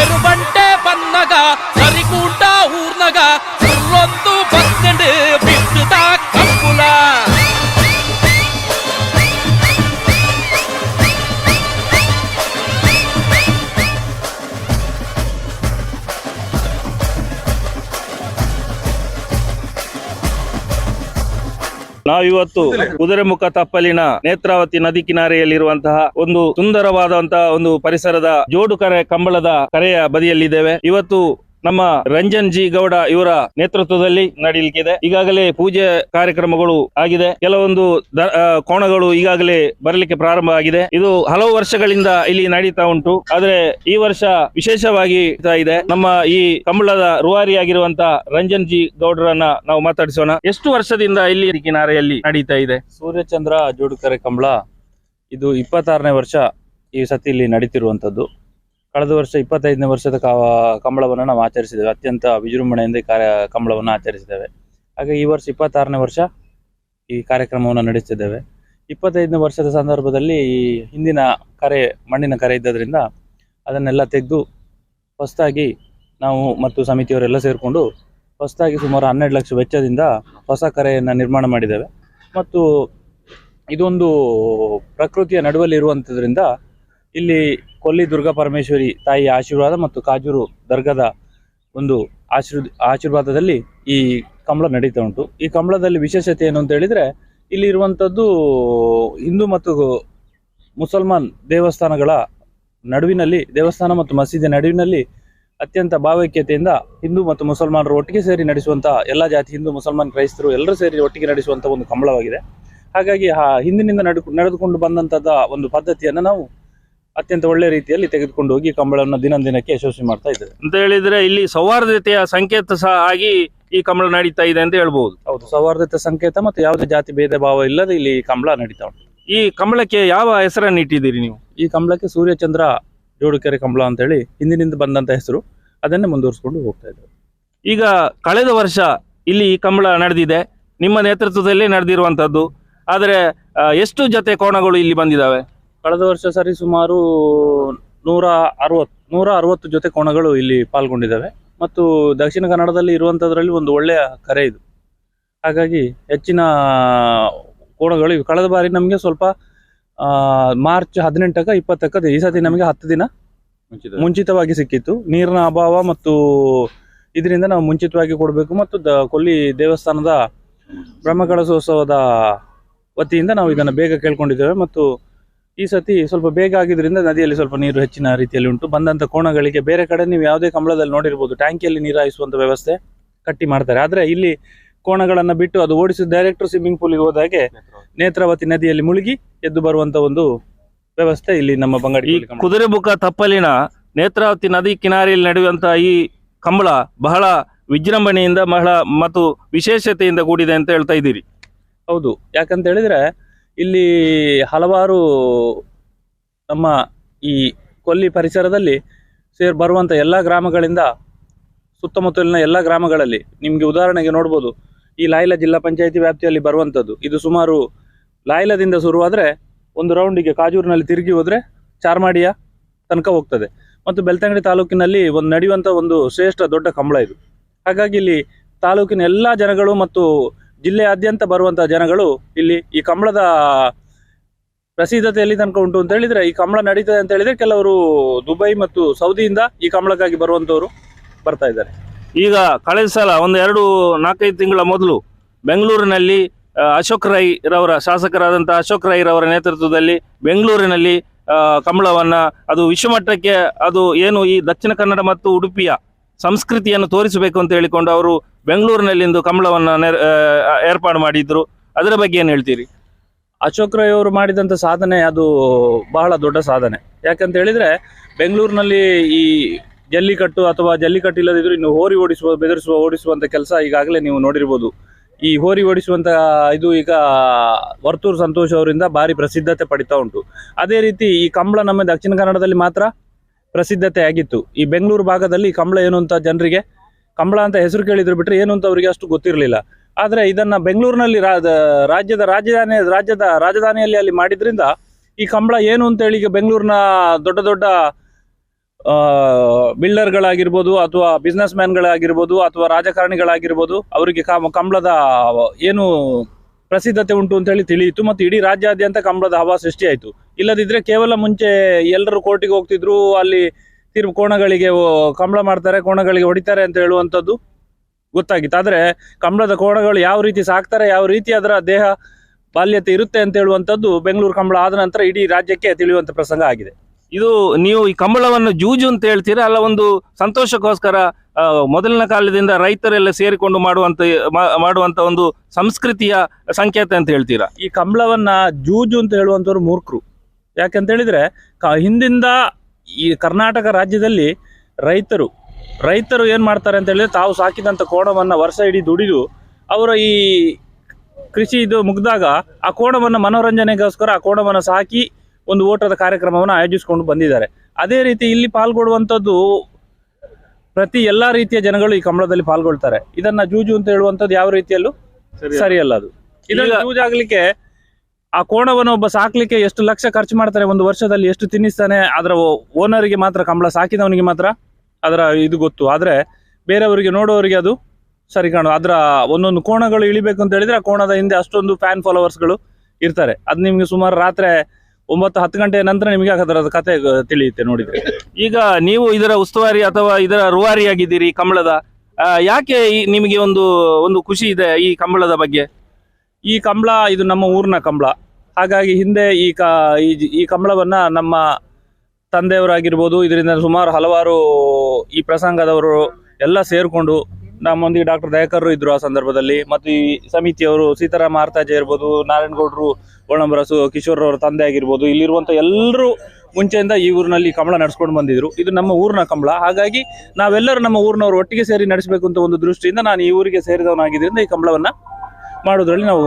ఎరువంటే పన్నగా సరి ನಾವಿವತ್ತು ಕುದುರೆಮುಖ ತಪ್ಪಲಿನ ನೇತ್ರಾವತಿ ನದಿ ಕಿನಾರೆಯಲ್ಲಿರುವಂತಹ ಒಂದು ಸುಂದರವಾದಂತಹ ಒಂದು ಪರಿಸರದ ಜೋಡು ಕರೆ ಕಂಬಳದ ಕರೆಯ ಬದಿಯಲ್ಲಿದ್ದೇವೆ. ಇವತ್ತು ನಮ್ಮ ರಂಜನ್ ಜಿ ಗೌಡ ಇವರ ನೇತೃತ್ವದಲ್ಲಿ ನಡೆಯಲಿಕ್ಕಿದೆ. ಈಗಾಗಲೇ ಪೂಜೆ ಕಾರ್ಯಕ್ರಮಗಳು ಆಗಿದೆ. ಕೆಲವೊಂದು ಕೋಣಗಳು ಈಗಾಗಲೇ ಬರಲಿಕ್ಕೆ ಪ್ರಾರಂಭ ಆಗಿದೆ. ಇದು ಹಲವು ವರ್ಷಗಳಿಂದ ಇಲ್ಲಿ ನಡೀತಾ ಉಂಟು. ಆದ್ರೆ ಈ ವರ್ಷ ವಿಶೇಷವಾಗಿ ಇದೆ. ನಮ್ಮ ಈ ಕಂಬಳದ ರುವಾರಿಯಾಗಿರುವಂತಹ ರಂಜನ್ ಜಿ ಗೌಡರನ್ನ ನಾವು ಮಾತಾಡಿಸೋಣ. ಎಷ್ಟು ವರ್ಷದಿಂದ ಇಲ್ಲಿ ಕಿನಾರೆಯಲ್ಲಿ ನಡೀತಾ ಇದೆ? ಸೂರ್ಯಚಂದ್ರ ಜೋಡುಕರೆ ಕಂಬಳ. ಇದು ಇಪ್ಪತ್ತಾರನೇ ವರ್ಷ ಈ ಸತಿ ಇಲ್ಲಿ ನಡೀತಿರುವಂಥದ್ದು. ಕಳೆದ ವರ್ಷ ಇಪ್ಪತ್ತೈದನೇ ವರ್ಷದ ಕಂಬಳವನ್ನು ನಾವು ಆಚರಿಸಿದ್ದೇವೆ. ಅತ್ಯಂತ ವಿಜೃಂಭಣೆಯಿಂದ ಕಾರ್ಯ, ಕಂಬಳವನ್ನು ಆಚರಿಸಿದ್ದೇವೆ. ಹಾಗೆ ಈ ವರ್ಷ ಇಪ್ಪತ್ತಾರನೇ ವರ್ಷ ಈ ಕಾರ್ಯಕ್ರಮವನ್ನು ನಡೆಸಿದ್ದೇವೆ. ಇಪ್ಪತ್ತೈದನೇ ವರ್ಷದ ಸಂದರ್ಭದಲ್ಲಿ ಈ ಹಿಂದಿನ ಕರೆ, ಮಣ್ಣಿನ ಕರೆ ಇದ್ದದ್ರಿಂದ ಅದನ್ನೆಲ್ಲ ತೆಗೆದು ಹೊಸದಾಗಿ ನಾವು ಮತ್ತು ಸಮಿತಿಯವರೆಲ್ಲ ಸೇರಿಕೊಂಡು ಹೊಸದಾಗಿ ಸುಮಾರು ಹನ್ನೆರಡು ಲಕ್ಷ ವೆಚ್ಚದಿಂದ ಹೊಸ ಕರೆಯನ್ನು ನಿರ್ಮಾಣ ಮಾಡಿದ್ದೇವೆ. ಮತ್ತು ಇದೊಂದು ಪ್ರಕೃತಿಯ ನಡುವಲ್ಲಿ ಇರುವಂಥದ್ರಿಂದ ಇಲ್ಲಿ ಕೊಲ್ಲಿ ದುರ್ಗಾ ಪರಮೇಶ್ವರಿ ತಾಯಿಯ ಆಶೀರ್ವಾದ ಮತ್ತು ಕಾಜೂರು ದರ್ಗಾದ ಒಂದು ಆಶೀರ್, ಆಶೀರ್ವಾದದಲ್ಲಿ ಈ ಕಂಬಳ ನಡೀತಾ ಉಂಟು. ಈ ಕಂಬಳದಲ್ಲಿ ವಿಶೇಷತೆ ಏನು ಅಂತ ಹೇಳಿದ್ರೆ, ಇಲ್ಲಿ ಇರುವಂಥದ್ದು ಹಿಂದೂ ಮತ್ತು ಮುಸಲ್ಮಾನ್ ದೇವಸ್ಥಾನಗಳ ನಡುವಿನಲ್ಲಿ, ದೇವಸ್ಥಾನ ಮತ್ತು ಮಸೀದಿ ನಡುವಿನಲ್ಲಿ ಅತ್ಯಂತ ಭಾವೈಕ್ಯತೆಯಿಂದ ಹಿಂದೂ ಮತ್ತು ಮುಸಲ್ಮಾನರು ಒಟ್ಟಿಗೆ ಸೇರಿ ನಡೆಸುವಂತ ಎಲ್ಲ ಜಾತಿ ಹಿಂದೂ, ಮುಸಲ್ಮಾನ್, ಕ್ರೈಸ್ತರು ಎಲ್ಲರೂ ಸೇರಿ ಒಟ್ಟಿಗೆ ನಡೆಸುವಂತಹ ಒಂದು ಕಂಬಳವಾಗಿದೆ. ಹಾಗಾಗಿ ಆ ಹಿಂದಿನಿಂದ ನಡೆ ನಡೆದುಕೊಂಡು ಬಂದಂತದ ಒಂದು ಪದ್ಧತಿಯನ್ನು ನಾವು ಅತ್ಯಂತ ಒಳ್ಳೆ ರೀತಿಯಲ್ಲಿ ತೆಗೆದುಕೊಂಡು ಹೋಗಿ ಕಂಬಳವನ್ನು ದಿನ ದಿನಕ್ಕೆ ಯಶಸ್ವಿ ಮಾಡ್ತಾ ಇದ್ದಾರೆ ಅಂತ ಹೇಳಿದ್ರೆ ಇಲ್ಲಿ ಸೌಹಾರ್ದತೆಯ ಸಂಕೇತ ಸಹ ಆಗಿ ಈ ಕಂಬಳ ನಡೀತಾ ಇದೆ ಅಂತ ಹೇಳ್ಬಹುದು ಹೌದು ಸೌಹಾರ್ದತೆ ಸಂಕೇತ ಮತ್ತು ಯಾವುದೇ ಜಾತಿ ಭೇದ ಭಾವ ಇಲ್ಲದೆ ಇಲ್ಲಿ ಕಂಬಳ ನಡೀತಾ ಉಂಟು. ಈ ಕಂಬಳಕ್ಕೆ ಯಾವ ಹೆಸರನ್ನು ಇಟ್ಟಿದ್ದೀರಿ ನೀವು? ಈ ಕಂಬಳಕ್ಕೆ ಸೂರ್ಯಚಂದ್ರ ಜೋಡುಕೆರೆ ಕಂಬಳ ಅಂತೇಳಿ ಹಿಂದಿನಿಂದ ಬಂದಂತ ಹೆಸರು. ಅದನ್ನೇ ಮುಂದುವರಿಸಿಕೊಂಡು ಹೋಗ್ತಾ ಇದ್ದಾರೆ ಈಗ ಕಳೆದ ವರ್ಷ ಇಲ್ಲಿ ಈ ಕಂಬಳ ನಡೆದಿದೆ. ನಿಮ್ಮ ನೇತೃತ್ವದಲ್ಲಿ ನಡೆದಿರುವಂತದ್ದು ಆದರೆ ಎಷ್ಟು ಜೊತೆ ಕೋಣಗಳು ಇಲ್ಲಿ ಬಂದಿದ್ದಾವೆ? ಕಳೆದ ವರ್ಷ ಸರಿ ಸುಮಾರು ನೂರ ಅರವತ್ತು ನೂರ ಅರವತ್ತು ಜೊತೆ ಕೋಣಗಳು ಇಲ್ಲಿ ಪಾಲ್ಗೊಂಡಿದ್ದಾವೆ. ಮತ್ತು ದಕ್ಷಿಣ ಕನ್ನಡದಲ್ಲಿ ಇರುವಂಥದ್ರಲ್ಲಿ ಒಂದು ಒಳ್ಳೆಯ ಕರೆ ಇದು. ಹಾಗಾಗಿ ಹೆಚ್ಚಿನ ಕೋಣಗಳು ಇವೆ. ಕಳೆದ ಬಾರಿ ನಮಗೆ ಸ್ವಲ್ಪ ಮಾರ್ಚ್ ಹದಿನೆಂಟಕ್ಕ ಇಪ್ಪತ್ತಕ್ಕ ಈ ಸತಿ ನಮಗೆ ಹತ್ತು ದಿನ ಮುಂಚಿತವಾಗಿ. ಸಿಕ್ಕಿತ್ತು. ನೀರಿನ ಅಭಾವ ಮತ್ತು ಇದರಿಂದ ನಾವು ಮುಂಚಿತವಾಗಿ ಕೊಡಬೇಕು ಮತ್ತು ದ ಕೊಲ್ಲಿ ದೇವಸ್ಥಾನದ ಬ್ರಹ್ಮಕಳಸೋತ್ಸವದ ವತಿಯಿಂದ ನಾವು ಇದನ್ನು ಬೇಗ ಕೇಳ್ಕೊಂಡಿದ್ದೇವೆ. ಮತ್ತು ಈ ಸತಿ ಸ್ವಲ್ಪ ಬೇಗ ಆಗಿದ್ರಿಂದ ನದಿಯಲ್ಲಿ ಸ್ವಲ್ಪ ನೀರು ಹೆಚ್ಚಿನ ರೀತಿಯಲ್ಲಿ ಉಂಟು. ಬಂದಂತ ಕೋಣಗಳಿಗೆ ಬೇರೆ ಕಡೆ ನೀವು ಯಾವುದೇ ಕಂಬಳದಲ್ಲಿ ನೋಡಿರ್ಬೋದು ಟ್ಯಾಂಕಿಯಲ್ಲಿ ನೀರು ಹಾಯಿಸುವಂತ ವ್ಯವಸ್ಥೆ ಕಟ್ಟಿ ಮಾಡ್ತಾರೆ. ಆದ್ರೆ ಇಲ್ಲಿ ಕೋಣಗಳನ್ನು ಬಿಟ್ಟು ಅದು ಓಡಿಸಿ ಡೈರೆಕ್ಟ್ ಸ್ವಿಮ್ಮಿಂಗ್ ಪೂಲ್ಗೆ ಹೋದಾಗೆ ನೇತ್ರಾವತಿ ನದಿಯಲ್ಲಿ ಮುಳುಗಿ ಎದ್ದು ಬರುವಂತ ಒಂದು ವ್ಯವಸ್ಥೆ ಇಲ್ಲಿ ನಮ್ಮ ಬಂಗಡಿ ಈ ಕುದುರೆಮುಖ ತಪ್ಪಲಿನ ನೇತ್ರಾವತಿ ನದಿ ಕಿನಾರಿಯಲ್ಲಿ ನಡೆಯುವಂತಹ ಈ ಕಂಬಳ ಬಹಳ ವಿಜೃಂಭಣೆಯಿಂದ ಬಹಳ ಮತ್ತು ವಿಶೇಷತೆಯಿಂದ ಕೂಡಿದೆ ಅಂತ ಹೇಳ್ತಾ ಇದ್ದೀರಿ. ಹೌದು. ಯಾಕಂತ ಹೇಳಿದ್ರೆ ಇಲ್ಲಿ ಹಲವಾರು ನಮ್ಮ ಈ ಕೊಲ್ಲಿ ಪರಿಸರದಲ್ಲಿ ಸೇರ್ ಬರುವಂಥ ಎಲ್ಲಾ ಗ್ರಾಮಗಳಿಂದ ಸುತ್ತಮುತ್ತಲಿನ ಎಲ್ಲ ಗ್ರಾಮಗಳಲ್ಲಿ ನಿಮಗೆ ಉದಾಹರಣೆಗೆ ನೋಡ್ಬೋದು. ಈ ಲಾಯ್ಲ ಜಿಲ್ಲಾ ಪಂಚಾಯಿತಿ ವ್ಯಾಪ್ತಿಯಲ್ಲಿ ಬರುವಂತದ್ದು. ಇದು ಸುಮಾರು ಲಾಯ್ಲದಿಂದ ಶುರುವಾದರೆ ಒಂದು ರೌಂಡಿಗೆ ಕಾಜೂರಿನಲ್ಲಿ ತಿರುಗಿ ಹೋದರೆ ಚಾರ್ಮಾಡಿಯ ತನಕ ಹೋಗ್ತದೆ. ಮತ್ತು ಬೆಳ್ತಂಗಡಿ ತಾಲೂಕಿನಲ್ಲಿ ಒಂದು ನಡೆಯುವಂಥ ಒಂದು ಶ್ರೇಷ್ಠ ದೊಡ್ಡ ಕಂಬಳ ಇದು. ಹಾಗಾಗಿ ಇಲ್ಲಿ ತಾಲೂಕಿನ ಎಲ್ಲ ಜನಗಳು ಮತ್ತು ಜಿಲ್ಲೆಯಾದ್ಯಂತ ಬರುವಂತಹ ಜನಗಳು ಇಲ್ಲಿ ಈ ಕಂಬಳದ ಪ್ರಸಿದ್ಧತೆ ಎಲ್ಲಿ ತನಕ ಉಂಟು ಅಂತ ಹೇಳಿದ್ರೆ, ಈ ಕಂಬಳ ನಡೀತದೆ ಅಂತ ಹೇಳಿದ್ರೆ ಕೆಲವರು ದುಬೈ ಮತ್ತು ಸೌದಿಯಿಂದ ಈ ಕಂಬಳಕ್ಕಾಗಿ ಬರುವಂತವರು ಬರ್ತಾ ಇದ್ದಾರೆ. ಈಗ ಕಳೆದ ಸಲ ಒಂದು ಎರಡು ನಾಲ್ಕೈದು ತಿಂಗಳ ಮೊದಲು ಬೆಂಗಳೂರಿನಲ್ಲಿ ಅಶೋಕ್ ರೈ ರವರ ಶಾಸಕರಾದಂತಹ ಅಶೋಕ್ ರೈ ರವರ ನೇತೃತ್ವದಲ್ಲಿ ಬೆಂಗಳೂರಿನಲ್ಲಿ ಕಂಬಳವನ್ನ ಅದು ವಿಶ್ವಮಟ್ಟಕ್ಕೆ ಅದು ಏನು ಈ ದಕ್ಷಿಣ ಕನ್ನಡ ಮತ್ತು ಉಡುಪಿಯ ಸಂಸ್ಕೃತಿಯನ್ನು ತೋರಿಸಬೇಕು ಅಂತ ಹೇಳಿಕೊಂಡು ಅವರು ಬೆಂಗಳೂರಿನಲ್ಲಿಂದು ಆ, ಏರ್ಪಾಡು ಮಾಡಿದ್ರು. ಅದರ ಬಗ್ಗೆ ಏನು ಹೇಳ್ತೀರಿ? ಅಶೋಕ್ ರೈ ಅವರು ಮಾಡಿದಂಥ ಸಾಧನೆ ಅದು ಬಹಳ ದೊಡ್ಡ ಸಾಧನೆ. ಯಾಕಂತ ಹೇಳಿದ್ರೆ ಬೆಂಗಳೂರಿನಲ್ಲಿ ಈ ಜಲ್ಲಿಕಟ್ಟು ಅಥವಾ ಜಲ್ಲಿಕಟ್ಟು ಇಲ್ಲದಿದ್ರು ಇನ್ನು ಹೋರಿ ಓಡಿಸುವ ಬೆದರಿಸುವ ಓಡಿಸುವಂಥ ಕೆಲಸ ಈಗಾಗಲೇ ನೀವು ನೋಡಿರ್ಬೋದು. ಈ ಹೋರಿ ಓಡಿಸುವಂಥ ಇದು ಈಗ ವರ್ತೂರು ಸಂತೋಷ್ ಅವರಿಂದ ಭಾರಿ ಪ್ರಸಿದ್ಧತೆ ಪಡಿತಾ ಉಂಟು. ಅದೇ ರೀತಿ ಈ ಕಂಬಳ ನಮ್ಮ ದಕ್ಷಿಣ ಕನ್ನಡದಲ್ಲಿ ಮಾತ್ರ ಪ್ರಸಿದ್ಧತೆ ಆಗಿತ್ತು. ಈ ಬೆಂಗಳೂರು ಭಾಗದಲ್ಲಿ ಕಂಬಳ ಏನು ಅಂತ ಜನರಿಗೆ ಕಂಬಳ ಅಂತ ಹೆಸರು ಕೇಳಿದ್ರು ಬಿಟ್ರೆ ಏನು ಅಂತ ಅವರಿಗೆ ಅಷ್ಟು ಗೊತ್ತಿರಲಿಲ್ಲ. ಆದರೆ ಇದನ್ನ ಬೆಂಗಳೂರಿನಲ್ಲಿ ರಾಜ್ಯದ ರಾಜಧಾನಿ ರಾಜ್ಯದ ರಾಜಧಾನಿಯಲ್ಲಿ ಅಲ್ಲಿ ಮಾಡಿದ್ರಿಂದ ಈ ಕಂಬಳ ಏನು ಅಂತ ಹೇಳಿ ಈಗ ಬೆಂಗಳೂರಿನ ದೊಡ್ಡ ದೊಡ್ಡ ಬಿಲ್ಡರ್ಗಳಾಗಿರ್ಬೋದು ಅಥವಾ ಬಿಸ್ನೆಸ್ ಮ್ಯಾನ್ಗಳಾಗಿರ್ಬೋದು ಅಥವಾ ರಾಜಕಾರಣಿಗಳಾಗಿರ್ಬೋದು ಅವರಿಗೆ ಕಂಬಳದ ಏನು ಪ್ರಸಿದ್ಧತೆ ಉಂಟು ಅಂತ ಹೇಳಿ ತಿಳಿಯಿತು ಮತ್ತು ಇಡೀ ರಾಜ್ಯಾದ್ಯಂತ ಕಂಬಳದ ಹವಾ ಸೃಷ್ಟಿಯಾಯಿತು. ಇಲ್ಲದಿದ್ರೆ ಕೇವಲ ಮುಂಚೆ ಎಲ್ಲರೂ ಕೋರ್ಟಿಗೆ ಹೋಗ್ತಿದ್ರು, ಅಲ್ಲಿ ತೀರ್ಪು ಕೋಣಗಳಿಗೆ ಕಂಬಳ ಮಾಡ್ತಾರೆ ಕೋಣಗಳಿಗೆ ಹೊಡಿತಾರೆ ಅಂತ ಹೇಳುವಂಥದ್ದು ಗೊತ್ತಾಗಿತ್ತು. ಆದರೆ ಕಂಬಳದ ಕೋಣಗಳು ಯಾವ ರೀತಿ ಸಾಕ್ತಾರೆ ಯಾವ ರೀತಿ ಅದರ ದೇಹ ಬಾಲ್ಯತೆ ಇರುತ್ತೆ ಅಂತ ಹೇಳುವಂಥದ್ದು ಬೆಂಗಳೂರು ಕಂಬಳ ಆದ ನಂತರ ಇಡೀ ರಾಜ್ಯಕ್ಕೆ ತಿಳಿಯುವಂಥ ಪ್ರಸಂಗ ಆಗಿದೆ. ಇದು ನೀವು ಈ ಕಂಬಳವನ್ನು ಜೂಜು ಅಂತ ಹೇಳ್ತೀರಾ? ಅಲ್ಲ ಒಂದು ಸಂತೋಷಕ್ಕೋಸ್ಕರ ಮೊದಲಿನ ಕಾಲದಿಂದ ರೈತರೆಲ್ಲ ಸೇರಿಕೊಂಡು ಮಾಡುವಂತ ಮಾಡುವಂತ ಒಂದು ಸಂಸ್ಕೃತಿಯ ಸಂಕೇತ ಅಂತ ಹೇಳ್ತೀರಾ? ಈ ಕಂಬಳವನ್ನ ಜೂಜು ಅಂತ ಹೇಳುವಂಥವ್ರು ಮೂರ್ಖರು. ಯಾಕೆಂತ ಹೇಳಿದ್ರೆ ಹಿಂದಿಂದ ಈ ಕರ್ನಾಟಕ ರಾಜ್ಯದಲ್ಲಿ ರೈತರು ರೈತರು ಏನ್ ಮಾಡ್ತಾರೆ ಅಂತ ಹೇಳಿದ್ರೆ ತಾವು ಸಾಕಿದಂತ ಕೋಣವನ್ನ ವರ್ಷ ಇಡೀ ದುಡಿದು ಅವರ ಈ ಕೃಷಿ ಇದು ಮುಗ್ದಾಗ ಆ ಕೋಣವನ್ನ ಮನೋರಂಜನೆಗೋಸ್ಕರ ಆ ಕೋಣವನ್ನು ಸಾಕಿ ಒಂದು ಓಟದ ಕಾರ್ಯಕ್ರಮವನ್ನು ಆಯೋಜಿಸಿಕೊಂಡು ಬಂದಿದ್ದಾರೆ. ಅದೇ ರೀತಿ ಇಲ್ಲಿ ಪಾಲ್ಗೊಳ್ಳುವಂಥದ್ದು ಪ್ರತಿ ಎಲ್ಲಾ ರೀತಿಯ ಜನಗಳು ಈ ಕಂಬಳದಲ್ಲಿ ಪಾಲ್ಗೊಳ್ತಾರೆ. ಇದನ್ನ ಜೂಜು ಅಂತ ಹೇಳುವಂಥದ್ದು ಯಾವ ರೀತಿಯಲ್ಲೂ ಸರಿಯಲ್ಲ. ಅದು. ಇದನ್ನು ಜೂಜಾಗಲಿಕ್ಕೆ ಆ ಕೋಣವನ್ನು ಒಬ್ಬ ಸಾಕ್ಲಿಕ್ಕೆ ಎಷ್ಟು ಲಕ್ಷ ಖರ್ಚು ಮಾಡ್ತಾರೆ ಒಂದು ವರ್ಷದಲ್ಲಿ, ಎಷ್ಟು ತಿನ್ನಿಸ್ತಾನೆ, ಅದರ ಓನರಿಗೆ ಮಾತ್ರ ಕಂಬಳ ಸಾಕಿದವನಿಗೆ ಮಾತ್ರ ಅದರ ಇದು ಗೊತ್ತು. ಆದ್ರೆ ಬೇರೆಯವರಿಗೆ ನೋಡೋರಿಗೆ ಅದು ಸರಿ ಕಾಣು ಅದರ ಒಂದೊಂದು ಕೋಣಗಳು ಇಳಿಬೇಕು ಅಂತ ಹೇಳಿದ್ರೆ ಆ ಕೋಣದ ಹಿಂದೆ ಅಷ್ಟೊಂದು ಫ್ಯಾನ್ ಫಾಲೋವರ್ಸ್ಗಳು ಇರ್ತಾರೆ. ಅದು ನಿಮ್ಗೆ ಸುಮಾರು ರಾತ್ರಿ ಒಂಬತ್ತು ಹತ್ತು ಗಂಟೆ ನಂತರ ನಿಮಗೆ ಅದರ ಕತೆ ತಿಳಿಯುತ್ತೆ ನೋಡಿದ್ರೆ. ಈಗ ನೀವು ಇದರ ಉಸ್ತುವಾರಿ ಅಥವಾ ಇದರ ರೂವಾರಿಯಾಗಿದ್ದೀರಿ ಕಂಬಳದ. ಯಾಕೆ ನಿಮಗೆ ಒಂದು ಒಂದು ಖುಷಿ ಇದೆ ಈ ಕಂಬಳದ ಬಗ್ಗೆ? ಈ ಕಂಬಳ, ಇದು ನಮ್ಮ ಊರಿನ ಕಂಬಳ. ಹಾಗಾಗಿ ಹಿಂದೆ ಈ ಕ, ಈ ಕಂಬಳವನ್ನ ನಮ್ಮ ತಂದೆಯವರಾಗಿರ್ಬೋದು, ಇದರಿಂದ ಸುಮಾರು ಹಲವಾರು ಈ ಪ್ರಸಂಗದವರು ಎಲ್ಲ ಸೇರಿಕೊಂಡು ನಮ್ಮೊಂದಿಗೆ ಡಾಕ್ಟರ್ ದಯಕರ್ರು ಇದ್ರು ಆ ಸಂದರ್ಭದಲ್ಲಿ. ಮತ್ತು ಈ ಸಮಿತಿಯವರು ಸೀತಾರಾಮ ಆರ್ತಾಜೆ ಇರ್ಬೋದು, ನಾರಾಯಣಗೌಡರು, ಓಣಂಬರಸು ಕಿಶೋರ್ ಅವರ ತಂದೆ ಆಗಿರ್ಬೋದು ಇಲ್ಲಿರುವಂಥ ಎಲ್ಲರೂ ಮುಂಚೆಯಿಂದ ಈ ಊರಿನಲ್ಲಿ ಕಂಬಳ ನಡೆಸ್ಕೊಂಡು ಬಂದಿದ್ರು. ಇದು ನಮ್ಮ ಊರಿನ ಕಂಬಳ. ಹಾಗಾಗಿ ನಾವೆಲ್ಲರೂ ನಮ್ಮ ಊರಿನವರು ಒಟ್ಟಿಗೆ ಸೇರಿ ನಡೆಸಬೇಕು ಅಂತ ಒಂದು ದೃಷ್ಟಿಯಿಂದ ನಾನು ಈ ಊರಿಗೆ ಸೇರಿದವನಾಗಿದ್ದರಿಂದ ಈ ಕಂಬಳವನ್ನು ಮಾಡೋದ್ರಲ್ಲಿ ನಾವು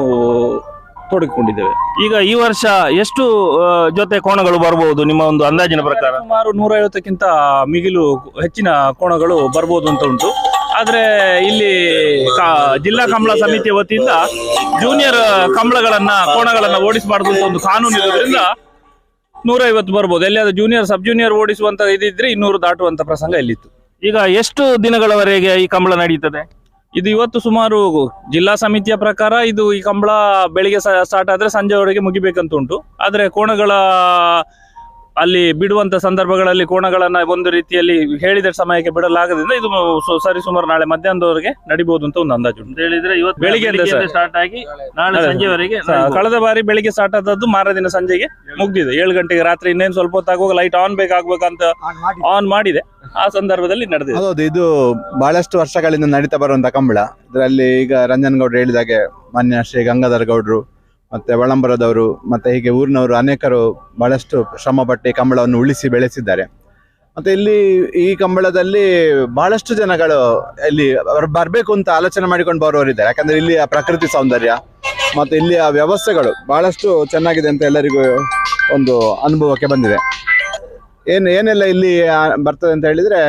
ತೊಡಗಿಕೊಂಡಿದ್ದೇವೆ. ಈಗ ಈ ವರ್ಷ ಎಷ್ಟು ಆ, ಜೊತೆ ಕೋಣಗಳು ಬರಬಹುದು ನಿಮ್ಮ ಒಂದು ಅಂದಾಜಿನ ಪ್ರಕಾರ? ಸುಮಾರು ನೂರೈವತ್ತಕ್ಕಿಂತ ಮಿಗಿಲು ಹೆಚ್ಚಿನ ಕೋಣಗಳು ಬರ್ಬೋದು ಅಂತ ಉಂಟು. ಆದ್ರೆ ಇಲ್ಲಿ ಕಾ- ಜಿಲ್ಲಾ ಕಂಬಳ ಸಮಿತಿ ವತಿಯಿಂದ ಜೂನಿಯರ್ ಕಂಬಳಗಳನ್ನ ಕೋಣಗಳನ್ನ ಓಡಿಸಬಾರ್ದು ಅಂತ ಒಂದು ಕಾನೂನು ಇರೋದ್ರಿಂದ ನೂರೈವತ್ತು ಬರ್ಬೋದು. ಎಲ್ಲಿಯಾದ್ರೂ ಜೂನಿಯರ್ ಸಬ್ ಜೂನಿಯರ್ ಓಡಿಸುವಂತ ಇದಿದ್ರೆ ಇನ್ನೂರು ದಾಟುವಂತ ಪ್ರಸಂಗ ಇಲ್ಲಿತ್ತು. ಈಗ ಎಷ್ಟು ದಿನಗಳವರೆಗೆ ಈ ಕಂಬಳ ನಡೀತದೆ ಇದು ಇವತ್ತು ಸುಮಾರು ಜಿಲ್ಲಾ ಸಮಿತಿಯ ಪ್ರಕಾರ ಇದು ಈ ಕಂಬಳ ಬೆಳಿಗ್ಗೆ ಸ್ಟಾರ್ಟ್ ಆದ್ರೆ ಸಂಜೆವರೆಗೆ ಮುಗಿಬೇಕಂತ ಉಂಟು. ಆದ್ರೆ ಕೋಣಗಳ ಅಲ್ಲಿ ಬಿಡುವಂತ ಸಂದರ್ಭಗಳಲ್ಲಿ ಕೋಣಗಳನ್ನ ಒಂದು ರೀತಿಯಲ್ಲಿ ಹೇಳಿದ ಸಮಯಕ್ಕೆ ಬಿಡಲಾಗದಿಂದ ಇದು ಸು- ಸರಿ ಸುಮಾರು ನಾಳೆ ಮಧ್ಯಾಹ್ನದವರೆಗೆ ನಡಿಬಹುದು ಅಂತ ಒಂದು ಅಂದಾಜು ಅಂತ ಹೇಳಿದ್ರೆ ಇವತ್ತು ಬೆಳಿಗ್ಗೆ ಸ್ಟಾರ್ಟ್ ಆಗಿ ನಾಳೆ ಸಂಜೆವರೆಗೆ ಕಳೆದ ಬಾರಿ ಬೆಳಿಗ್ಗೆ ಸ್ಟಾರ್ಟ್ ಆದದ್ದು ಮಾರನೇ ದಿನ ಸಂಜೆಗೆ ಮುಗ್ದಿದೆ. ಏಳು ಗಂಟೆಗೆ ರಾತ್ರಿ ಇನ್ನೇನು ಸ್ವಲ್ಪ ಹೊತ್ತಾಗುವಾಗ ಲೈಟ್ ಆನ್ ಬೇಕಾಗಬೇಕಂತ ಆನ್ ಮಾಡಿದೆ. ಆ ಸಂದರ್ಭದಲ್ಲಿ ನಡೆದಿದೆ. ಹೌದು ಇದು ಬಹಳಷ್ಟು ವರ್ಷಗಳಿಂದ ನಡೀತಾ ಬರುವಂತ ಕಂಬಳ. ಇದರಲ್ಲಿ ಈಗ ರಂಜನ್ ಗೌಡ್ರು ಹೇಳಿದಾಗೆ ಮಾನ್ಯ ಶ್ರೀ ಗಂಗಾಧರ ಗೌಡ್ರು ಮತ್ತೆ ಒಳಂಬರದವರು ಮತ್ತೆ ಹೀಗೆ ಊರಿನವರು ಅನೇಕರು ಬಹಳಷ್ಟು ಶ್ರಮ ಪಟ್ಟು ಕಂಬಳವನ್ನು ಉಳಿಸಿ ಬೆಳೆಸಿದ್ದಾರೆ. ಮತ್ತೆ ಇಲ್ಲಿ ಈ ಕಂಬಳದಲ್ಲಿ ಬಹಳಷ್ಟು ಜನಗಳು ಇಲ್ಲಿ ಬರಬೇಕು ಅಂತ ಆಲೋಚನೆ ಮಾಡಿಕೊಂಡು ಬರುವವರಿದ್ದಾರೆ ಯಾಕಂದ್ರೆ ಇಲ್ಲಿಯ ಪ್ರಕೃತಿ ಸೌಂದರ್ಯ ಮತ್ತೆ ಇಲ್ಲಿಯ ವ್ಯವಸ್ಥೆಗಳು ಬಹಳಷ್ಟು ಚೆನ್ನಾಗಿದೆ ಅಂತ ಎಲ್ಲರಿಗೂ ಒಂದು ಅನುಭವಕ್ಕೆ ಬಂದಿದೆ. ಏನು, ಏನೆಲ್ಲ ಇಲ್ಲಿ ಬರ್ತದೆ ಅಂತ ಹೇಳಿದ್ರೆ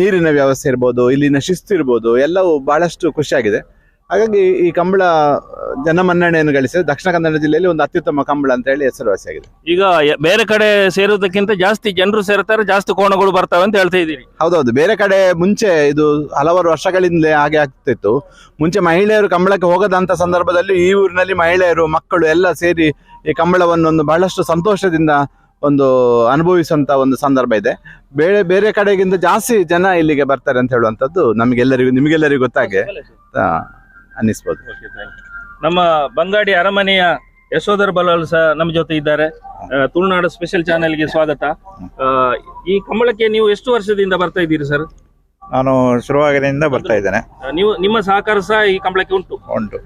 ನೀರಿನ ವ್ಯವಸ್ಥೆ ಇರ್ಬೋದು, ಇಲ್ಲಿನ ಶಿಸ್ತು ಇರ್ಬೋದು, ಎಲ್ಲವೂ ಬಹಳಷ್ಟು ಖುಷಿಯಾಗಿದೆ. ಹಾಗಾಗಿ ಈ ಕಂಬಳ ಜನಮನ್ನಣೆಯನ್ನು ಗಳಿಸಿದ. ದಕ್ಷಿಣ ಕನ್ನಡ ಜಿಲ್ಲೆಯಲ್ಲಿ ಒಂದು ಅತ್ಯುತ್ತಮ ಕಂಬಳ ಅಂತ ಹೇಳಿ ಹೆಸರುವಾಸಿಯಾಗಿದೆ. ಈಗ ಬೇರೆ ಕಡೆ ಸೇರುವುದಕ್ಕಿಂತ ಜಾಸ್ತಿ ಜನರು ಸೇರ್ತಾರೆ ಜಾಸ್ತಿ ಕೋಣಗಳು ಬರ್ತವೆ ಅಂತ ಹೇಳ್ತಾ ಇದ್ದೀರಿ. ಹೌದೌದು. ಬೇರೆ ಕಡೆ ಮುಂಚೆ ಇದು ಹಲವಾರು ವರ್ಷಗಳಿಂದಲೇ ಹಾಗೆ ಆಗ್ತಿತ್ತು. ಮುಂಚೆ ಮಹಿಳೆಯರು ಕಂಬಳಕ್ಕೆ ಹೋಗದಂತ ಸಂದರ್ಭದಲ್ಲಿ ಈ ಊರಿನಲ್ಲಿ ಮಹಿಳೆಯರು ಮಕ್ಕಳು ಎಲ್ಲ ಸೇರಿ ಈ ಕಂಬಳವನ್ನು ಒಂದು ಬಹಳಷ್ಟು ಸಂತೋಷದಿಂದ ಒಂದು ಅನುಭವಿಸುವಂತ ಒಂದು ಸಂದರ್ಭ ಇದೆ. ಬೇರೆ ಬೇರೆ ಕಡೆಗಿಂತ ಜಾಸ್ತಿ ಜನ ಇಲ್ಲಿಗೆ ಬರ್ತಾರೆ ಅಂತ ಹೇಳುವಂಥದ್ದು ನಮಗೆಲ್ಲರಿಗೂ ನಿಮಗೆಲ್ಲರಿಗೂ ಗೊತ್ತಾಗೆ. ಅನ್ನಿಸ್ಬೋದು. ನಮ್ಮ ಬಂಗಾಡಿ ಅರಮನೆಯ ಯಶೋಧರ್ ಬಲಾಲ್ ಸಹ ನಮ್ಮ ಜೊತೆ ಇದ್ದಾರೆ. ತುಳುನಾಡು ಸ್ಪೆಷಲ್ ಚಾನೆಲ್ಗೆ ಸ್ವಾಗತ. ಆ, ಈ ಕಂಬಳಕ್ಕೆ ನೀವು ಎಷ್ಟು ವರ್ಷದಿಂದ ಬರ್ತಾ ಇದ್ದೀರಿ ಸರ್ ನಾನು ಶುರುವಾಗಿನಿಂದ ಬರ್ತಾ ಇದ್ದೇನೆ. ನೀವು ನಿಮ್ಮ ಸಹಕಾರ ಸಹ ಈ ಕಂಬಳಕ್ಕೆ ಉಂಟು. ಉಂಟು.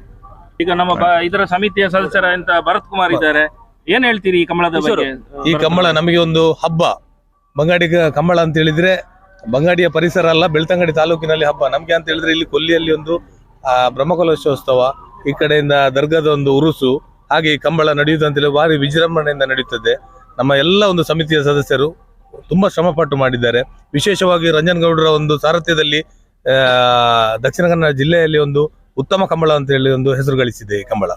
ಈಗ ನಮ್ಮ ಬ- ಇದರ ಸಮಿತಿಯ ಸದಸ್ಯರ ಅಂತ ಭರತ್ ಕುಮಾರ್ ಇದ್ದಾರೆ. ಏನ್ ಹೇಳ್ತೀರಿ ಈ ಕಂಬಳದ ಬಗ್ಗೆ? ಈ ಕಂಬಳ ನಮಗೆ ಒಂದು ಹಬ್ಬ. ಬಂಗಾಡಿ ಕ- ಕಂಬಳ ಅಂತ ಹೇಳಿದ್ರೆ ಬಂಗಾಡಿಯ ಪರಿಸರ ಅಲ್ಲ ಬೆಳ್ತಂಗಡಿ ತಾಲೂಕಿನಲ್ಲಿ ಹಬ್ಬ. ನಮ್ಗೆ ಅಂತ ಹೇಳಿದ್ರೆ ಇಲ್ಲಿ ಕೊಲ್ಲಿಯಲ್ಲಿ ಒಂದು ಬ್ರಹ್ಮಕಲಶೋತ್ಸವ ಈ ಕಡೆಯಿಂದ ದರ್ಗಾದ ಒಂದು ಉರುಸು ಹಾಗೆ ಈ ಕಂಬಳ ನಡೆಯುವುದಂತೇಳಿ ಹೇಳಿ ಭಾರಿ ವಿಜೃಂಭಣೆಯಿಂದ ನಡೆಯುತ್ತದೆ ನಮ್ಮ ಎಲ್ಲ ಒಂದು ಸಮಿತಿಯ ಸದಸ್ಯರು ತುಂಬಾ ಶ್ರಮಪಟ್ಟು ಮಾಡಿದ್ದಾರೆ. ವಿಶೇಷವಾಗಿ ರಂಜನ್ ಗೌಡರ ಒಂದು ಸಾರಥ್ಯದಲ್ಲಿ ಆ, ದಕ್ಷಿಣ ಕನ್ನಡ ಜಿಲ್ಲೆಯಲ್ಲಿ ಒಂದು ಉತ್ತಮ ಕಂಬಳ ಅಂತ ಹೇಳಿ ಒಂದು ಹೆಸರು ಗಳಿಸಿದೆ ಈ ಕಂಬಳ.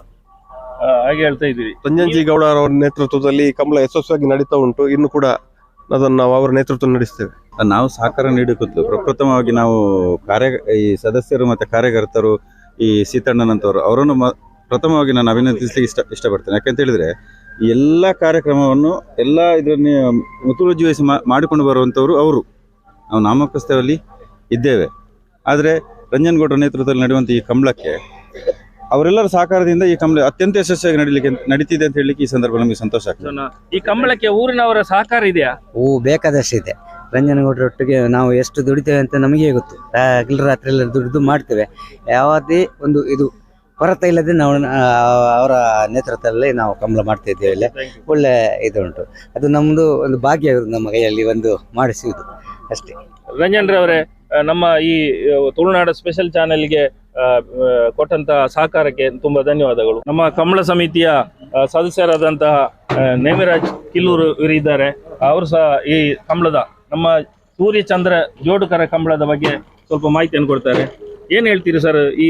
ಹಾಗೆ ಹೇಳ್ತಾ ಇದ್ದೀವಿ. ರಂಜನ್ಜಿ ಗೌಡ ಅವರ ನೇತೃತ್ವದಲ್ಲಿ ಈ ಕಂಬಳ ಯಶಸ್ವಿಯಾಗಿ ನಡೀತಾ ಉಂಟು. ಇನ್ನು ಕೂಡ ಅದನ್ನು ನಾವು ಅವರ ನೇತೃತ್ವ ನಡೆಸ್ತೇವೆ. ನಾವು ಸಹಕಾರ ನೀಡಕ್ಕೂ ಪ್ರಪ್ರಥಮವಾಗಿ ನಾವು ಕಾರ್ಯ ಈ ಸದಸ್ಯರು ಮತ್ತು ಕಾರ್ಯಕರ್ತರು ಈ ಸೀತಣ್ಣನಂತವರು ಅವರನ್ನು ಮ- ಪ್ರಥಮವಾಗಿ ನಾನು ಅಭಿನಂದಿಸ್ಲಿಕ್ಕೆ ಇಷ್ಟ ಇಷ್ಟಪಡ್ತೇನೆ. ಯಾಕಂತ ಹೇಳಿದರೆ ಈ ಎಲ್ಲ ಕಾರ್ಯಕ್ರಮವನ್ನು ಎಲ್ಲ ಇದರಲ್ಲಿ ಮುತುವರ್ಜಿ ವಹಿಸಿ ಮಾಡಿಕೊಂಡು ಬರುವಂಥವರು ಅವರು. ನಾವು ನಾಮಕಸ್ತವಲ್ಲಿ ಇದ್ದೇವೆ. ಆದರೆ ರಂಜನ್ಗೌಡರ ನೇತೃತ್ವದಲ್ಲಿ ನಡೆಯುವಂಥ ಈ ಕಂಬಳಕ್ಕೆ ಅವರೆಲ್ಲರ ಸಹಕಾರದಿಂದ ಈ ಕಂಬಳ ಅತ್ಯಂತ ಯಶಸ್ವಿಯಾಗಿ ನಡೀಲಿಕ್ಕೆ ನಡೀತಿದೆ ಅಂತ ಹೇಳಲಿಕ್ಕೆ ಈ ಸಂದರ್ಭ ನಮಗೆ ಸಂತೋಷ ಆಗ್ತದೆ. ಈ ಕಂಬಳಕ್ಕೆ ಊರಿನವರ ಸಹಕಾರ ಇದೆಯಾ? ಹೂ ಬೇಕಾದಷ್ಟಿದೆ. ರಂಜನಗೌಡರೊಟ್ಟಿಗೆ ನಾವು ಎಷ್ಟು ದುಡಿತೇವೆ ಅಂತ ನಮಗೆ ಗೊತ್ತು. ಹಗಲು ರಾತ್ರಿ ಎಲ್ಲ ದುಡಿದು ಮಾಡ್ತೇವೆ. ಯಾವುದೇ ಒಂದು ಇದು ಕೊರತೆ ಇಲ್ಲದೆ ನಾವು ಅವರ ನೇತೃತ್ವದಲ್ಲಿ ನಾವು ಕಂಬಳ ಮಾಡ್ತಾ ಇದ್ದೇವೆ ಇಲ್ಲಿ ಒಳ್ಳೆ ಇದು ಉಂಟು. ಅದು ನಮ್ಮದು ಒಂದು ಭಾಗ್ಯ ಆಗುದು ನಮ್ಮ ಕೈಯಲ್ಲಿ ಒಂದು ಮಾಡಿಸುವುದು. ಅಷ್ಟೇ. ರಂಜನ್ ರವರೇ ನಮ್ಮ ಈ ತುಳುನಾಡ ಸ್ಪೆಷಲ್ ಚಾನೆಲ್ಗೆ ಕೊಟ್ಟಂತಹ ಸಹಕಾರಕ್ಕೆ ತುಂಬಾ ಧನ್ಯವಾದಗಳು. ನಮ್ಮ ಕಂಬಳ ಸಮಿತಿಯ ಸದಸ್ಯರಾದಂತಹ ನೇಮಿರಾಜ್ ಕಿಲ್ಲೂರು ಇವರಿದ್ದಾರೆ. ಅವರು ಸಹ ಈ ಕಂಬಳದ ನಮ್ಮ ಸೂರ್ಯ ಚಂದ್ರ ಜೋಡುಕರ ಕಂಬಳದ ಬಗ್ಗೆ ಸ್ವಲ್ಪ ಮಾಹಿತಿಯನ್ನು ಕೊಡ್ತಾರೆ. ಏನ್ ಹೇಳ್ತೀರಿ ಸರ್ ಈ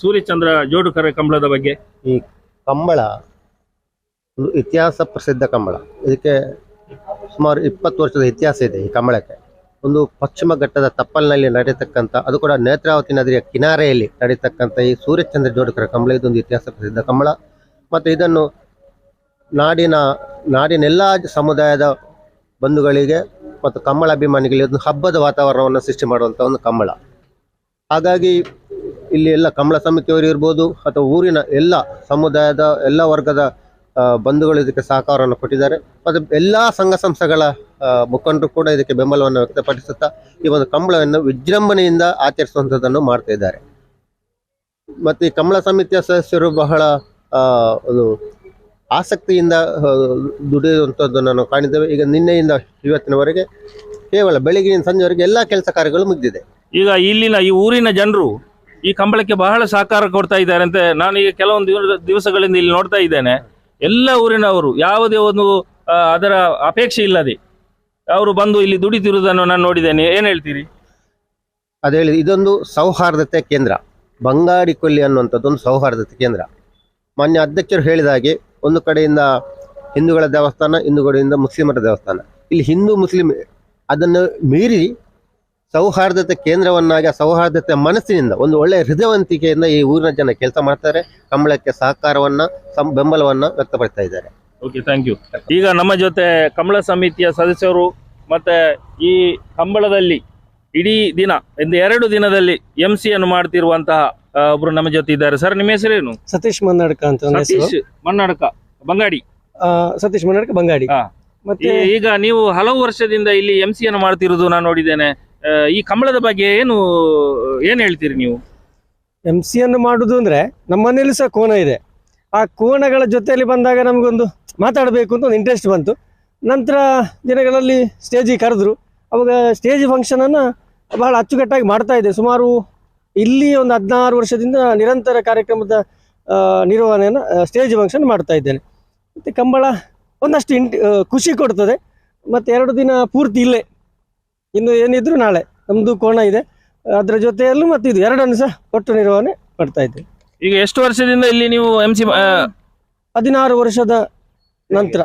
ಸೂರ್ಯ ಚಂದ್ರ ಜೋಡುಕರ ಕಂಬಳದ ಬಗ್ಗೆ? ಈ ಕಂಬಳ ಇತಿಹಾಸ ಪ್ರಸಿದ್ಧ ಕಂಬಳ. ಇದಕ್ಕೆ ಸುಮಾರು ಇಪ್ಪತ್ತು ವರ್ಷದ ಇತಿಹಾಸ ಇದೆ ಈ ಕಂಬಳಕ್ಕೆ. ಒಂದು ಪಶ್ಚಿಮ ಘಟ್ಟದ ತಪ್ಪಲಿನಲ್ಲಿ ನಡೀತಕ್ಕಂಥ, ಅದು ಕೂಡ ನೇತ್ರಾವತಿ ನದಿಯ ಕಿನಾರೆಯಲ್ಲಿ ನಡೀತಕ್ಕಂಥ ಈ ಸೂರ್ಯಚಂದ್ರ ಜೋಡಕರ ಕಂಬಳ. ಇದೊಂದು ಇತಿಹಾಸ ಪ್ರಸಿದ್ಧ ಕಂಬಳ. ಮತ್ತು ಇದನ್ನು ನಾಡಿನ, ನಾಡಿನೆಲ್ಲ ಸಮುದಾಯದ ಬಂಧುಗಳಿಗೆ ಮತ್ತು ಕಂಬಳ ಅಭಿಮಾನಿಗಳಿಗೆ ಒಂದು ಹಬ್ಬದ ವಾತಾವರಣವನ್ನು ಸೃಷ್ಟಿ ಮಾಡುವಂಥ ಒಂದು ಕಂಬಳ ಹಾಗಾಗಿ ಇಲ್ಲಿ ಎಲ್ಲ ಕಂಬಳ ಸಮಿತಿಯವರು ಇರ್ಬೋದು ಅಥವಾ ಊರಿನ ಎಲ್ಲ ಸಮುದಾಯದ ಎಲ್ಲ ವರ್ಗದ ಬಂಧುಗಳು ಇದಕ್ಕೆ ಸಹಕಾರವನ್ನು ಕೊಟ್ಟಿದ್ದಾರೆ. ಮತ್ತು ಎಲ್ಲ ಸಂಘ ಸಂಸ್ಥೆಗಳ ಮುಖಂಡರು ಕೂಡ ಇದಕ್ಕೆ ಬೆಂಬಲವನ್ನು ವ್ಯಕ್ತಪಡಿಸುತ್ತಾ ಈ ಒಂದು ಕಂಬಳವನ್ನು ವಿಜೃಂಭಣೆಯಿಂದ ಆಚರಿಸುವಂಥದ್ದನ್ನು ಮಾಡ್ತಾ ಇದ್ದಾರೆ. ಮತ್ತು ಈ ಕಂಬಳ ಸಮಿತಿಯ ಸದಸ್ಯರು ಬಹಳ ಒಂದು ಆಸಕ್ತಿಯಿಂದ ದುಡಿಯುವಂಥದ್ದನ್ನು ನಾವು ಕಾಣಿದ್ದೇವೆ. ಈಗ ನಿನ್ನೆಯಿಂದ ಇವತ್ತಿನವರೆಗೆ ಕೇವಲ ಬೆಳಗಿನ ಸಂಜೆವರೆಗೆ ಎಲ್ಲ ಕೆಲಸ ಕಾರ್ಯಗಳು ಮುಗಿದಿದೆ. ಈಗ ಇಲ್ಲಿನ ಈ ಊರಿನ ಜನರು ಈ ಕಂಬಳಕ್ಕೆ ಬಹಳ ಸಹಕಾರ ಕೊಡ್ತಾ ಇದ್ದಾರೆ ಅಂತ ನಾನು ಈಗ ಕೆಲವೊಂದು ದಿವಸಗಳಿಂದ ಇಲ್ಲಿ ನೋಡ್ತಾ ಇದ್ದೇನೆ. ಎಲ್ಲ ಊರಿನವರು ಯಾವುದೇ ಒಂದು ಅದರ ಅಪೇಕ್ಷೆ ಇಲ್ಲದೆ ಅವರು ಬಂದು ಇಲ್ಲಿ ದುಡಿತಿರುವುದನ್ನು ನಾನು ನೋಡಿದ್ದೇನೆ. ಏನು ಹೇಳ್ತೀರಿ? ಅದು ಹೇಳಿ ಇದೊಂದು ಸೌಹಾರ್ದತೆ ಕೇಂದ್ರ. ಬಂಗಾರಿ ಕೊಲ್ಲಿ ಅನ್ನುವಂಥದ್ದು ಒಂದು ಸೌಹಾರ್ದತೆ ಕೇಂದ್ರ. ಮಾನ್ಯ ಅಧ್ಯಕ್ಷರು ಹೇಳಿದ ಹಾಗೆ ಒಂದು ಕಡೆಯಿಂದ ಹಿಂದೂಗಳ ದೇವಸ್ಥಾನ, ಇನ್ನೊಂದು ಕಡೆಯಿಂದ ಮುಸ್ಲಿಮರ ದೇವಸ್ಥಾನ. ಇಲ್ಲಿ ಹಿಂದೂ ಮುಸ್ಲಿಂ ಅದನ್ನು ಮೀರಿ ಸೌಹಾರ್ದತೆ ಕೇಂದ್ರವನ್ನಾಗಿ ಸೌಹಾರ್ದತೆ ಮನಸ್ಸಿನಿಂದ, ಒಂದು ಒಳ್ಳೆಯ ಹೃದಯವಂತಿಕೆಯಿಂದ ಈ ಊರಿನ ಜನ ಕೆಲಸ ಮಾಡ್ತಾರೆ. ಕಂಬಳಕ್ಕೆ ಸಹಕಾರವನ್ನ, ಸಂ, ಬೆಂಬಲವನ್ನ ವ್ಯಕ್ತಪಡಿಸ್ತಾ ಇದ್ದಾರೆ. ಓಕೆ ಥ್ಯಾಂಕ್ ಯು ಈಗ ನಮ್ಮ ಜೊತೆ ಕಂಬಳ ಸಮಿತಿಯ ಸದಸ್ಯರು ಮತ್ತೆ ಈ ಕಂಬಳದಲ್ಲಿ ಇಡೀ ದಿನ ಎರಡು ದಿನದಲ್ಲಿ ಎಂ ಸಿಯನ್ನು ಮಾಡ್ತಿರುವಂತಹ ಒಬ್ರು ನಮ್ಮ ಜೊತೆ ಇದ್ದಾರೆ. ಸರ್ ನಿಮ್ಮ ಹೆಸರೇನು ಸತೀಶ್ ಮನ್ನಡ್ಕ ಅಂತ ನನ್ನ ಹೆಸರು. ಸತೀಶ್ ಮನ್ನಡಕ ಬಂಗಾಡಿ. ಆ, ಸತೀಶ್ ಮನ್ನಡ್ಕ ಬಂಗಾಡಿ. ಹಾ. ಮತ್ತೆ ಈ- ಈಗ ನೀವು ಹಲವು ವರ್ಷದಿಂದ ಇಲ್ಲಿ ಎಂ ಸಿ ಅನ್ನು ಮಾಡ್ತಿರೋದು ನಾನು ನೋಡಿದ್ದೇನೆ. ಆ, ಈ ಕಂಬಳದ ಬಗ್ಗೆ ಏನು ಏನ್ ಹೇಳ್ತೀರಿ ನೀವು? ಎಂ ಸಿ ಅನ್ನು ಮಾಡುದು ಅಂದ್ರೆ ನಮ್ಮ ಮನೇಲಿ ಸಹ ಕೋಣ ಇದೆ. ಆ ಕೋಣಗಳ ಜೊತೆಯಲ್ಲಿ ಬಂದಾಗ ನಮಗೊಂದು ಮಾತಾಡಬೇಕು ಅಂತ ಒಂದು ಇಂಟ್ರೆಸ್ಟ್ ಬಂತು. ನಂತರ ದಿನಗಳಲ್ಲಿ ಸ್ಟೇಜಿಗೆ ಕರೆದ್ರು. ಅವಾಗ ಸ್ಟೇಜ್ ಫಂಕ್ಷನ್ ಅನ್ನ ಬಹಳ ಅಚ್ಚುಕಟ್ಟಾಗಿ ಮಾಡ್ತಾ ಇದೆ ಸುಮಾರು ಇಲ್ಲಿ ಒಂದು ಹದಿನಾರು ವರ್ಷದಿಂದ ನಿರಂತರ ಕಾರ್ಯಕ್ರಮದ ನಿರ್ವಹಣೆಯನ್ನು ಸ್ಟೇಜ್ ಫಂಕ್ಷನ್ ಮಾಡ್ತಾ ಇದ್ದೇನೆ. ಮತ್ತೆ ಕಂಬಳ ಒಂದಷ್ಟು ಇಂಟ್ ಖುಷಿ ಕೊಡ್ತದೆ. ಮತ್ತೆ ಎರಡು ದಿನ ಪೂರ್ತಿ ಇಲ್ಲೇ. ಇನ್ನು ಏನಿದ್ರು ನಾಳೆ. ನಮ್ಮದು ಕೋಣ ಇದೆ. ಅದರ ಜೊತೆಯಲ್ಲೂ ಮತ್ತೆ ಇದು ಎರಡನ್ನು ಸಹ ಒಟ್ಟು ನಿರ್ವಹಣೆ ಮಾಡ್ತಾ ಇದ್ದೇನೆ. ಈಗ ಎಷ್ಟು ವರ್ಷದಿಂದ ಇಲ್ಲಿ ನೀವು ಎಂ ಸಿ ಹದಿನಾರು ವರ್ಷದ ನಂತರ.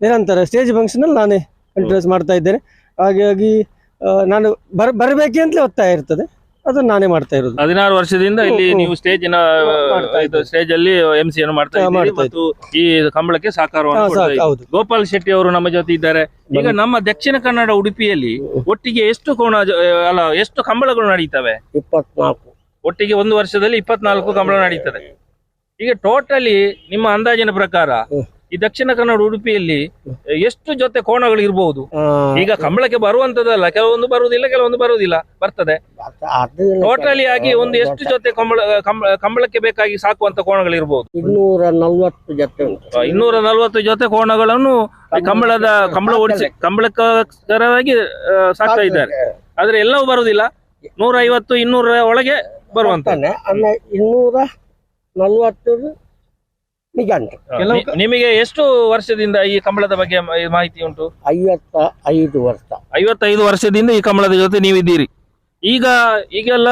ನಿರಂತರ ಸ್ಟೇಜ್ ಫಂಕ್ಷನಲ್ಲಿ ನಾನೇ ಕಂಟಿನ್ಯೂಸ್ ಮಾಡ್ತಾ ಇದ್ದೇನೆ. ಹಾಗಾಗಿ ನಾನು ಬರ ಬರಬೇಕೆ ಅಂತಲೇ ಒತ್ತಾಯ ಇರ್ತದೆ. ಅದನ್ನು ನಾನೇ ಮಾಡ್ತಾ ಇರೋದು. ಹದಿನಾರು ವರ್ಷದಿಂದ ಇಲ್ಲಿ. ನೀವು ಸ್ಟೇಜ್. ಸ್ಟೇಜ್ ಅಲ್ಲಿ ಎಂ ಸಿ ಅನ್ನು ಮಾಡ್ತಾ ಇದ್ದೀರಿ ಮತ್ತು ಈ ಕಂಬಳಕ್ಕೆ ಸಾಕಾರ ಸಹಕಾರವನ್ನು ಗೋಪಾಲ್ ಶೆಟ್ಟಿ ಅವರು ನಮ್ಮ ಜೊತೆ ಇದ್ದಾರೆ. ಈಗ ನಮ್ಮ ದಕ್ಷಿಣ ಕನ್ನಡ ಉಡುಪಿಯಲ್ಲಿ ಒಟ್ಟಿಗೆ ಎಷ್ಟು ಕೋಣ ಅಲ್ಲ ಎಷ್ಟು ಕಂಬಳಗಳು ನಡೀತವೆ? ಇಪ್ಪತ್ನಾಲ್ಕು. ಒಟ್ಟಿಗೆ ಒಂದು ವರ್ಷದಲ್ಲಿ ಇಪ್ಪತ್ನಾಲ್ಕು ಕಂಬಳ ನಡೀತದೆ. ಈಗ ಟೋಟಲಿ ನಿಮ್ಮ ಅಂದಾಜಿನ ಪ್ರಕಾರ. ಈ ದಕ್ಷಿಣ ಕನ್ನಡ ಉಡುಪಿಯಲ್ಲಿ ಎಷ್ಟು ಜೊತೆ ಕೋಣಗಳು ಇರಬಹುದು ಈಗ ಕಂಬಳಕ್ಕೆ ಬರುವಂತದಲ್ಲ ಕೆಲವೊಂದು ಬರುವುದಿಲ್ಲ ಕೆಲವೊಂದು ಬರುವುದಿಲ್ಲ ಬರ್ತದೆ. ಟೋಟಲಿ ಆಗಿ ಒಂದು ಎಷ್ಟು ಜೊತೆ ಕಂಬಳ ಕಂಬಳಕ್ಕೆ ಬೇಕಾಗಿ ಸಾಕುವಂತ ಕೋಣಗಳು ಇರಬಹುದು ಇನ್ನೂರ ನಲ್ವತ್ತು ಜೊತೆ ಇನ್ನೂರ ನಲವತ್ತು ಜೊತೆ ಕೋಣಗಳನ್ನು ಕಂಬಳದ ಕಂಬಳ ಓಡಿಸಿ ಕಂಬಳಕ್ಕರವಾಗಿ ಸಾಕ್ತಾ ಇದ್ದಾರೆ. ಆದ್ರೆ ಎಲ್ಲವೂ ಬರುವುದಿಲ್ಲ. ನೂರ ಐವತ್ತು ಇನ್ನೂರ ಒಳಗೆ ಬರುವಂತ ಇನ್ನೂರ ನಲ್ವತ್ತು ನಿಘಂಟು ನಿಮಗೆ ಎಷ್ಟು ವರ್ಷದಿಂದ ಈ ಕಂಬಳದ ಬಗ್ಗೆ ಮಾಹಿತಿ ಉಂಟು? ಐವತ್ತ ಐದು ವರ್ಷ. ಐವತ್ತೈದು ವರ್ಷದಿಂದ ಈ ಕಂಬಳದ ಜೊತೆ ನೀವಿದ್ದೀರಿ. ಈಗ ಈಗೆಲ್ಲ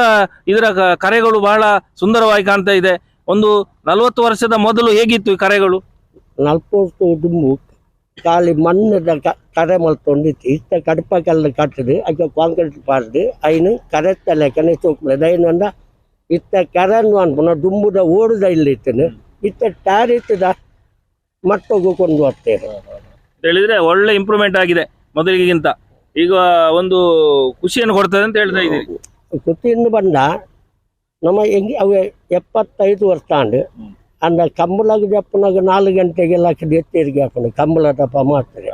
ಇದರ ಕರೆಗಳು ಬಹಳ ಸುಂದರವಾಗಿ ಕಾಣ್ತಾ ಇದೆ. ಒಂದು ನಲವತ್ತು ವರ್ಷದ ಮೊದಲು ಹೇಗಿತ್ತು ಈ ಕರೆಗಳು? ನಲ್ಪತ್ತು ದುಂಬು ಖಾಲಿ ಮಣ್ಣದ ಕರೆ ಮಲ್ತೊಂಡಿತ್ತು ಇಷ್ಟ ಕಡಪ ಕಲ್ಲು ಕಟ್ಟದು ಅದಕ್ಕೆ ಕಾಂಕ್ರೀಟ್ ಪಾಡ್ದು ಐನು ತಲೆ ಲೆಕ್ಕನೆ ಏನು ಅಂದ ಇತ್ತ ಕೆರನ್ನು ಅನ್ಪುನ ದುಂಬುದ ಓಡುದ ಇಲ್ಲಿ ಇತ್ತನು ಇತ್ತ ಟ್ಯಾರ್ ಇತ್ತದ ಮಟ್ಟೋಗು ಕೊಂಡು ಹೋಗ್ತೇವೆ ಹೇಳಿದ್ರೆ ಒಳ್ಳೆ ಇಂಪ್ರೂವ್ಮೆಂಟ್ ಆಗಿದೆ ಮೊದಲಿಗಿಂತ. ಈಗ ಒಂದು ಖುಷಿಯನ್ನು ಕೊಡ್ತದೆ ಅಂತ ಹೇಳ್ತಾ ಇದ್ದೀವಿ ಕುತ್ತಿಂದು ಬಂದ ನಮ್ಮ ಹೆಂಗೆ ಅವು ಎಪ್ಪತ್ತೈದು ವರ್ಷ ಅಂಡ್ ಅಂದ ಕಂಬಳಗ ಜಪ್ಪನಾಗ ನಾಲ್ಕು ಗಂಟೆಗೆಲ್ಲ ಎತ್ತೇರಿಗೆ ಹಾಕೊಂಡು ಕಂಬಳ ದಪ್ಪ ಮಾಡ್ತಾರೆ.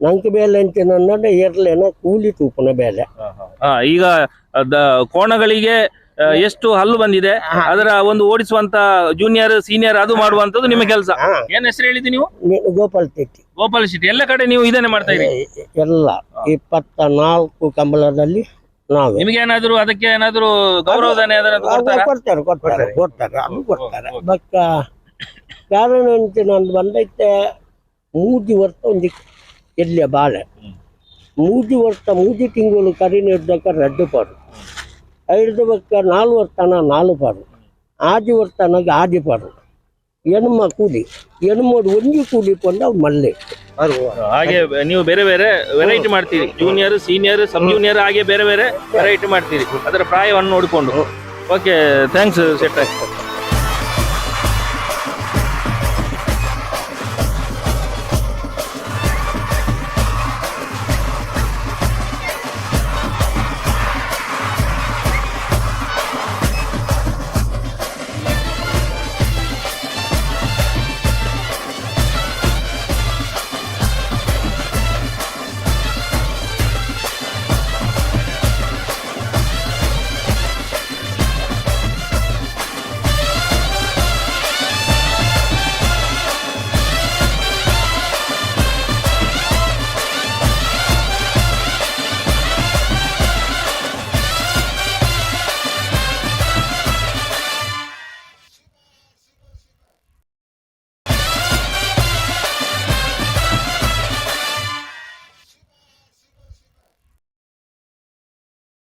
ನಂಗೆ ಬೇಲೆ ಅಂಚಿನ ಎರ್ಲೇನ ಕೂಲಿ ತೂಪನ ಬೇಲೆ. ಈಗ ಕೋಣಗಳಿಗೆ ಎಷ್ಟು ಹಲ್ಲು ಬಂದಿದೆ ಅದರ ಒಂದು ಓಡಿಸುವಂತ ಜೂನಿಯರ್ ಸೀನಿಯರ್ ಅದು ಮಾಡುವಂತದ್ದು ನಿಮ್ಮ ಕೆಲಸ. ಏನ್ ಹೆಸರು ಹೇಳಿದ್ರಿ ನೀವು? ಗೋಪಾಲ್ ಶೆಟ್ಟಿ. ಗೋಪಾಲ್ ಶೆಟ್ಟಿ. ಎಲ್ಲ ಕಡೆ ನೀವು ಇದನ್ನೇ ಮಾಡ್ತಾ ಇದ್ದೀರಿ? ಎಲ್ಲ. ಇಪ್ಪತ್ತ ನಾಲ್ಕು ಕಂಬಳದಲ್ಲಿ ನಾವು. ನಿಮಗೆ ಏನಾದ್ರು ಅದಕ್ಕೆ ಏನಾದ್ರು ಗೌರವಧನ ಏನಾದ್ರು ಕೊಡ್ತಾರಾ? ಕೊಡ್ತಾರೆ ಕೊಡ್ತಾರೆ ಕೊಡ್ತಾರೆ ಅದು ಕೊಡ್ತಾರೆ. ಕಾರಣ ಬಂದೈತೆ ಮೂದಿ ವರ್ಷ ಒಂದು ಎಲ್ಲಿಯ ಬಾಳೆ. ಮೂದಿ ವರ್ಷ ಮೂಜಿ ತಿಂಗಳು ಕರಿ ನೀಡ್ದಕ್ಕ ರದ್ದು ಪಾಡು. ಐದು ಪಾಡು. ಆಜಿ ವರ್ಷನಾಗ ಆಜಿ ಪಾಡು. ಎಣ್ಮ ಕೂಲಿ ಎಣ್ಮೋಡು ಒಂದು ಕೂಲಿ ಕೊಂಡ ಮಲ್ಲೆ. ಹಾಗೆ ನೀವು ಬೇರೆ ಬೇರೆ ವೆರೈಟಿ ಮಾಡ್ತೀರಿ. ಜೂನಿಯರ್ ಸೀನಿಯರ್ ಸಬ್ ಜೂನಿಯರ್ ಹಾಗೆ ಬೇರೆ ಬೇರೆ ವೆರೈಟಿ ಮಾಡ್ತೀರಿ. ಅದರ ಪ್ರಾಯವನ್ನು ನೋಡಿಕೊಂಡು. Okay thanks set